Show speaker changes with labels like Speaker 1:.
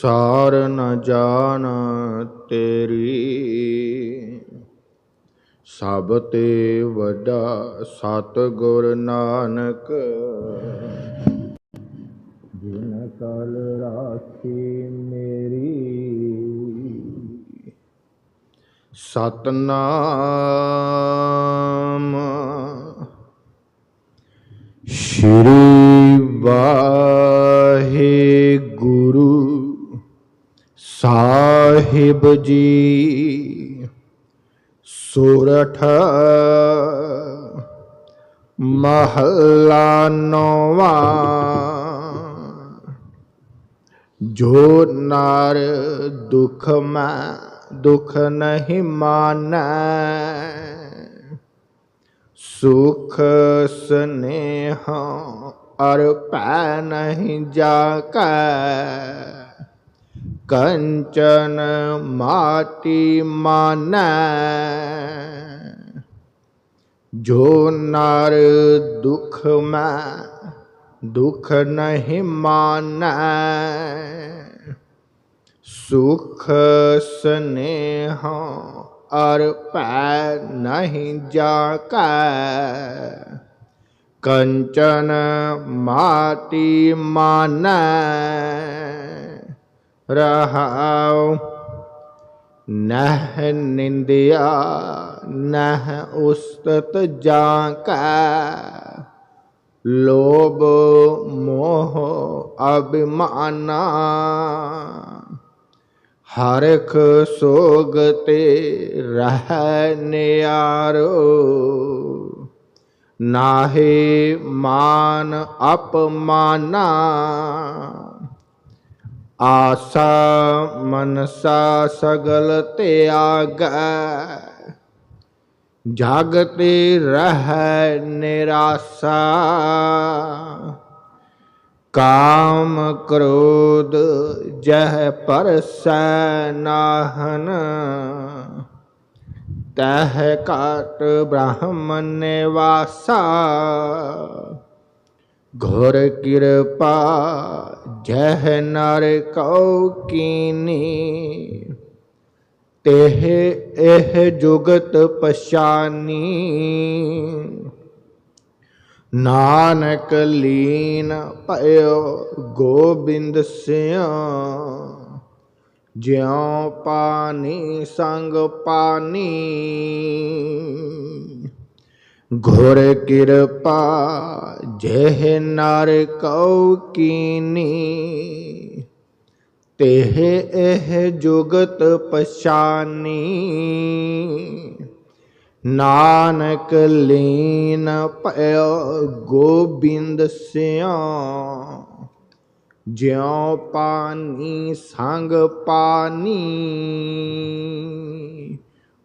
Speaker 1: ਸਾਰ ਨ ਜਾਣ ਤੇਰੀ, ਸਭ ਤੇ ਵੱਡਾ ਸਤ ਗੁਰ ਨਾਨਕ। ਜਿਨ ਕਲ ਰਾਖੀ ਮੇਰੀ, ਸਤਨਾਮ। ਸ਼੍ਰੀ ਵਾਹਿਗੁਰੂ साहिब जी, सोरठ महला नौवा, जो नार दुख में दुख नहीं मान, सुख स्नेह और पै नहीं जाकर कंचन माटी मान जो नर दुख में दुख नहीं मान सुख स्नेह और पैर नहीं जाका कंचन माटी मान ਰਹਾਉ ਨਹ ਨਿੰਦਿਆ ਨਹ ਉਸਤਤ ਜਾਕੈ ਲੋਭ ਮੋਹ ਅਭਿਮਾਨਾ ਹਰਖ ਸੋਗ ਤੇ ਰਹਿ ਨਿਆਰੋ ਨਾਹੇ ਮਾਨ ਅਪਮਾਨਾ आशा मनसा सगल त्याग जागते रह निराशा। काम क्रोध जह पर नाहन तह काट ब्राह्मण वासा घोर कृपा, जह नर कौकिनी। तेह एह जुगत पशानी। नानक लीन पयो गोबिंद सिंह। ज्यों पानी संग पानी। घोर कृपा, जह नर कौ कीनी। तेह एह जुगत पशानी। नानक लीन पयो गोबिंद स्या। ज्यों पानी संग पानी।